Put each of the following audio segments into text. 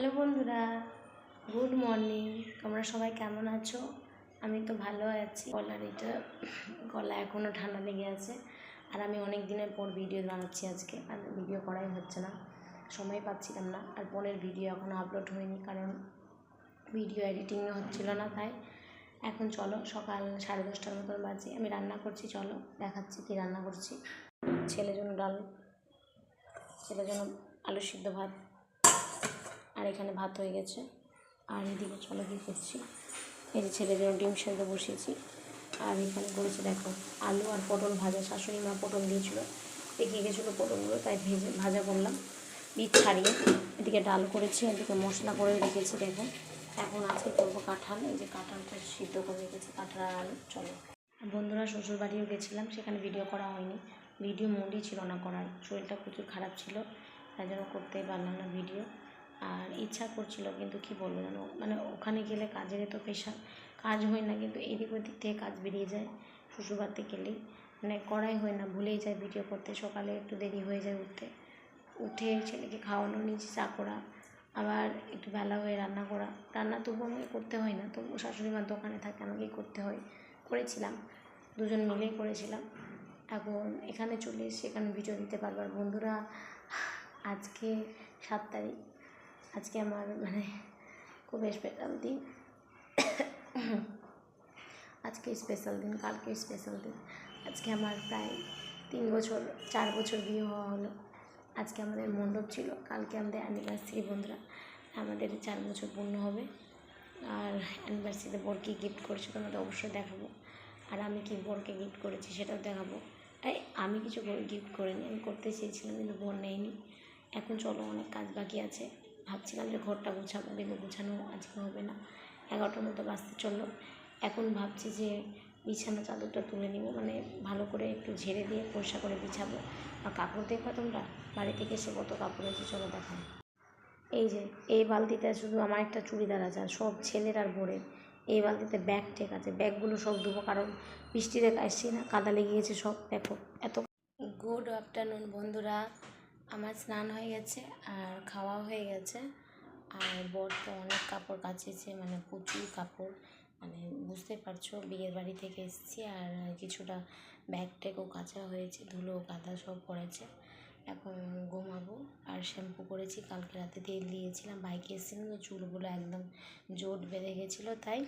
Hello বন্ধুরা, good morning. তোমরা সবাই কেমন আছো? আমি তো ভালো আছি। গলার এটা, গলা এখনও ঠান্ডা লেগে আছে। আর আমি অনেক দিনের পর ভিডিও বানাচ্ছি আজকে। আর ভিডিও করাই হচ্ছে না। সময় পাচ্ছিলাম না। আর বোনের ভিডিও এখনও আপলোড হয়নি কারণ ভিডিও এডিটিং হচ্ছিল না তাই। এখন চলো, সকাল সাড়ে দশটার মতন বাজে। আমি রান্না করছি, চলো দেখাচ্ছি কি রান্না করছি। ছেলের জন্য ডাল, ছেলের জন্য আলু সিদ্ধ ভাত। আর এখানে ভাত হয়ে গেছে। আর এদিকে চলো কী করছি। এই যে ছেলের জন্য ডিম সেদ্ধ বসিয়েছি। আর এখানে করেছি দেখো, আলু আর পটল ভাজা। শাশুড়ি মা পটল দিয়েছিল। পেকে গেছিল পটলগুলো, তাই ভেজে, ভাজা করলাম। বীজ ছাড়িয়ে এদিকে ডাল করেছি, এদিকে মশলা করে রেখেছি, দেখো। এখন আজকে করব কাঁঠাল। এই যে কাঁঠালটা সিদ্ধ করে রেখেছি, কাঁঠাল আর আলু, চলো। বন্ধুরা শ্বশুর বাড়িও গেছিলাম, সেখানে ভিডিও করা হয়নি। ভিডিও মুডই ছিল না করার। শরীরটা প্রচুর খারাপ ছিল, তাই জন্য করতেই পারলাম না ভিডিও আর ইচ্ছা করছিল, কিন্তু কি বলব জানো মানে ওখানে গেলে কাজের তো পেশা, কাজ হয় না, কিন্তু এদিক ওদিক থেকে কাজ বেরিয়ে যায়, শ্বশুরবাড়িতে গেলেই। মানে করাই হয় না, ভুলেই যায় ভিডিও করতে, সকালে একটু দেরি হয়ে যায় উঠতে। উঠে ছেলেকে খাওয়ানো নিচে চা করা, আবার একটু বেলা হয়ে রান্না করা। রান্না তবু আমাকে করতে হয় না তবু শাশুড়ি মার দোকানে থাকে আমাকেই করতে হয়, করেছিলাম। দুজন মিলেই করেছিলাম। এখন এখানে চলে এসে এখানে ভিডিও দিতে পারব। আর বন্ধুরা, আজকে সাত তারিখ। আজকে আমার মানে খুব স্পেশাল দিন। আজকে স্পেশাল দিন, কালকে স্পেশাল দিন। আজকে আমার প্রায় তিন বছর, চার বছর বিয়ে হওয়া হলো। আজকে আমাদের মণ্ডপ ছিল, কালকে আমাদের অ্যানিভার্সারি বন্ধুরা। আমাদের চার বছর পূর্ণ হবে। আর অ্যানিভার্সারিতে বোর কী গিফট করেছে, তোমাদের অবশ্যই দেখাবো। আর আমি কি বোরকে গিফট করেছি সেটাও দেখাবো। এই আমি কিছু গিফট করিনি, আমি করতে চেয়েছিলাম, কিন্তু বোন নেয়নি। এখন চলো অনেক কাজ বাকি আছে। ভাবছিলাম যে ঘরটা গোছাবো, কিন্তু গোছানো আজকে হবে না। এগারোটার মতো বাঁচতে চলল। এখন ভাবছি যে বিছানা চাদরটা তুলে নিব মানে ভালো করে একটু ঝেড়ে দিয়ে পরিষ্কার করে বিছাবো। আর কাপড় দেখবা তোমরা, বাড়ি থেকে এসে কত কাপড় আছে চলো দেখায় এই যে, এই বালতিতে শুধু আমার একটা চুড়িদার আছে, আর সব ছেলের আর বোরের এই বালতিতে ব্যাগ টেক আছে ব্যাগগুলো সব দেবো কারণ বৃষ্টিতে আসছি না, কাদা লেগে গেছে সব, দেখো। এত গুড আফটারনুন বন্ধুরা। আমার স্নান হয়ে গেছে আর খাওয়া হয়ে গেছে। আর বর তো অনেক কাপড় কাচেছে মানে প্রচুর কাপড়। মানে বুঝতে পারছ, বিয়ের বাড়ি থেকে এসেছি আর কিছুটা ব্যাগ ট্যাগও কাচা হয়েছে, ধুলো কাদা সব পড়েছে। এখন ঘুমাবো। আর শ্যাম্পু করেছি কালকে রাতে তেল দিয়েছিলাম, বাইকে এসেছিলাম তো চুলগুলো একদম জোট বেঁধে গেছিল, তাই।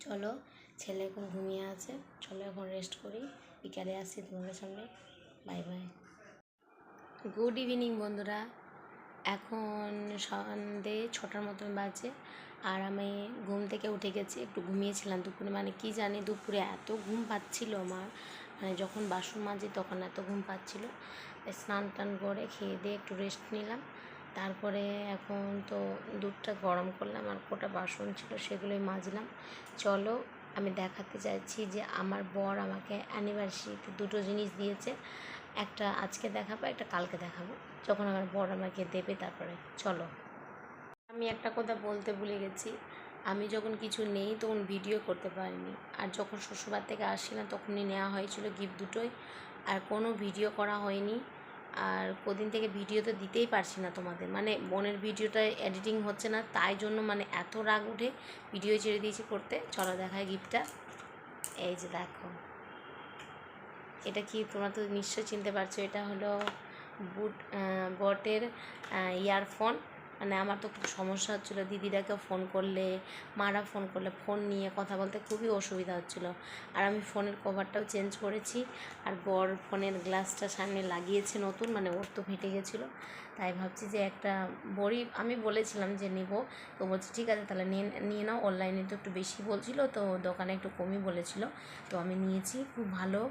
চলো, ছেলে এখন ঘুমিয়ে আছে। চলো এখন রেস্ট করি। বিকালে আসছি তোমাদের সামনে। বাই বাই গুড ইভিনিং বন্ধুরা। এখন সন্ধে ছটার মতন বাজে, আর আমি ঘুম থেকে উঠে গেছি, একটু ঘুমিয়েছিলাম দুপুরে। মানে কি জানি, দুপুরে এত ঘুম পাচ্ছিল আমার। মানে যখন বাসন মাজি, তখন এত ঘুম পাচ্ছিল। স্নান টান করে খেয়ে দিয়ে একটু রেস্ট নিলাম। তারপরে এখন তো দুধটা গরম করলাম, আর কোটা বাসন ছিল সেগুলোই মাজলাম। চলো, আমি দেখাতে চাইছি যে আমার বর আমাকে অ্যানিভার্সারিতে দুটো জিনিস দিয়েছে। একটা আজকে দেখাবো, একটা কালকে দেখাবো। যখন আমার বর আমাকে দেবে তারপরে। চলো। আমি একটা কথা বলতে ভুলে গেছি। আমি যখন কিছু নেই তখন ভিডিও করতে পারিনি। আর যখন শ্বশুরবাড়ি থেকে আসি না তখনই নেওয়া হয়েছিল গিফট দুটোই। আর কোনো ভিডিও করা হয়নি। আর কদিন থেকে ভিডিও তো দিতেই পারছি না তোমাদের। মানে বোনের ভিডিওটা এডিটিং হচ্ছে না, তাই জন্য মানে এত রাগ উঠে ভিডিও ছেড়ে দিয়েছি করতে। চলো দেখায় গিফটটা এই যে দেখো। এটা কি তোমরা তো নিশ্চয়ই চিনতে পারছ এটা হলো বুট বটের ইয়ারফোন। মানে আমার তো খুব সমস্যা হচ্ছিল। দিদিরাকে ফোন করলে, মারা ফোন করলে ফোন নিয়ে কথা বলতে খুবই অসুবিধা হচ্ছিল। আর আমি ফোনের কভারটাও চেঞ্জ করেছি। আর বর ফোনের গ্লাসটা সামনে লাগিয়েছে নতুন মানে ওর তো ফেটে গেছিল। তাই ভাবছি যে একটা বড়ি, আমি বলেছিলাম যে নেব। তো বলছি, ঠিক আছে, তাহলে নিয়ে নিয়ে নাও। অনলাইনে তো একটু বেশি বলছিলো, তো দোকানে একটু কমই বলেছিল। তো আমি নিয়েছি, খুব ভালো।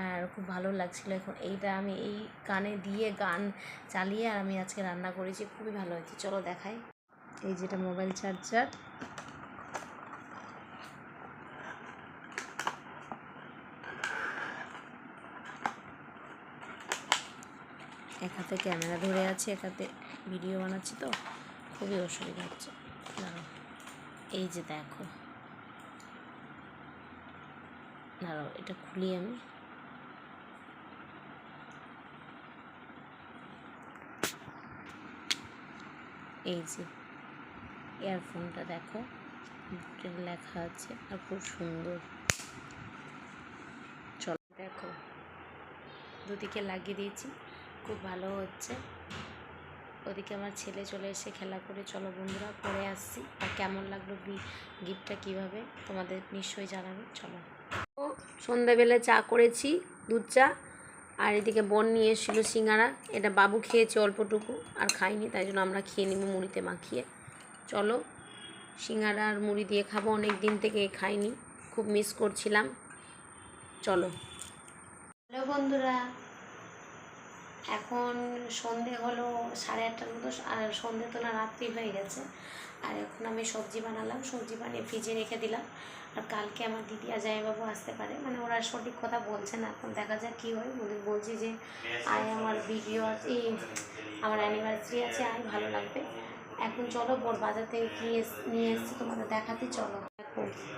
আর খুব ভালো লাগছিল এখন। এইটা আমি এই কানে দিয়ে গান চালিয়ে আর আমি আজকে রান্না করেছি, খুবই ভালো হয়েছে। চলো দেখাই। এই যেটা মোবাইল চার্জার। এক হাতে ক্যামেরা ধরে আছে এক হাতে ভিডিও বানাচ্ছি তো। খুবই অসুবিধা হচ্ছে। দাঁড়াও। এই যে দেখো। দাঁড়াও, এটা খুলি আমি। এই যে ইয়ারফোনটা দেখো লেখা আছে আর খুব সুন্দর। চলো দেখো, দুদিকে লাগিয়ে দিয়েছি, খুব ভালো হচ্ছে। ওদিকে আমার ছেলে চলে এসে খেলা করে, চলো বন্ধুরা পরে আসছি। আর কেমন লাগল গিফটটা কীভাবে, তোমাদের নিশ্চয়ই জানাবে, চলো। সন্ধ্যাবেলা চা করেছি, দুধ চা। আর এদিকে বন নিয়ে এসেছিল সিঙ্গারা। এটা বাবু খেয়েছে অল্পটুকু, আর খাইনি তাই জন্য আমরা খেয়ে নিব মুড়িতে মাখিয়ে। চলো, সিঙ্গারা আর মুড়ি দিয়ে খাব, অনেক দিন থেকে খাইনি, খুব মিস করছিলাম। চলো। হ্যালো বন্ধুরা এখন সন্ধে হলো সাড়ে আটটার মতো, আর সন্ধে তো না রাত্রি হয়ে গেছে। আর এখন আমি সবজি বানালাম, সবজি বানিয়ে ফ্রিজে রেখে দিলাম। আর কালকে আমার দিদি আর জামাইবাবু আসতে পারে মানে ওরা সঠিক কথা বলছে না। এখন দেখা যাক কী হয়, বলে বলছি যে আয় আমার ভিডিও আছে আমার অ্যানিভার্সারি আছে, আয়, ভালো লাগবে। এখন চলো বোর বাজার থেকে কি নিয়ে এসছি, তোমাদের দেখাতে, চলো।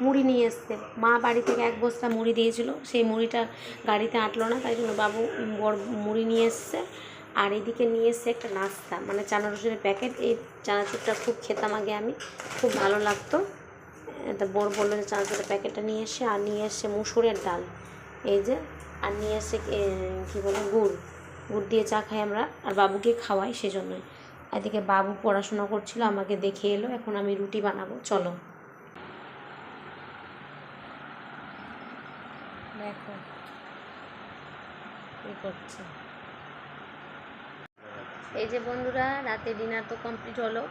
মুড়ি নিয়ে এসছে। মা বাড়ি থেকে এক বস্তা মুড়ি দিয়েছিল, সেই মুড়িটা গাড়িতে আঁটলো না, তাই জন্য বাবু বড় মুড়ি নিয়ে এসছে। আর এদিকে নিয়ে এসছে একটা নাস্তা মানে চানাচুরের প্যাকেট। এই চানাচুরটা খুব খেতাম আগে আমি, খুব ভালো লাগতো। এটা বড় বলল যে চানাচুরের প্যাকেটটা নিয়ে এসে, আর নিয়ে এসছে মুসুরের ডাল। এই যে, আর নিয়ে এসে কী বলে, গুড়। গুড় দিয়ে চা খাই আমরা, আর বাবুকে খাওয়াই সেজন্যই। এদিকে বাবু পড়াশোনা করছিল, আমাকে দেখে এলো, এখন আমি রুটি বানাবো, চলো। দেখো। করছে? এই যে বন্ধুরা, রাতে ডিনার তো কমপ্লিট হলো।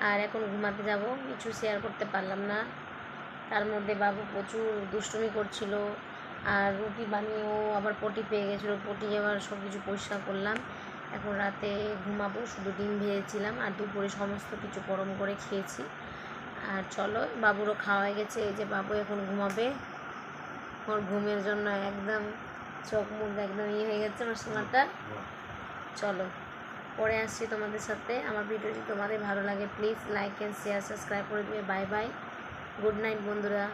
আর এখন ঘুমাতে যাব, কিছু শেয়ার করতে পারলাম না। তার মধ্যে বাবু প্রচুর দুষ্টুমি করছিল। আর রুটি বানিয়েও আবার পটি পেয়ে গেছিল। পটি আবার সব কিছু পরিষ্কার করলাম। এখন রাতে ঘুমাবো, শুধু ডিম ভেজেছিলাম আর দুপুরে সমস্ত কিছু গরম করে খেয়েছি। আর চলো, বাবুরও খাওয়া গেছে। এই যে বাবু এখন ঘুমাবে। ওর ঘুমের জন্য একদম চোখ মুখ একদম ইয়ে হয়ে গেছে আমার সোনাটা চলো, পরে আসছি তোমাদের সাথে। আমার ভিডিওটি তোমাদের ভালো লাগে please like and share subscribe করে দিবে। বাই বাই গুড নাইট বন্ধুরা।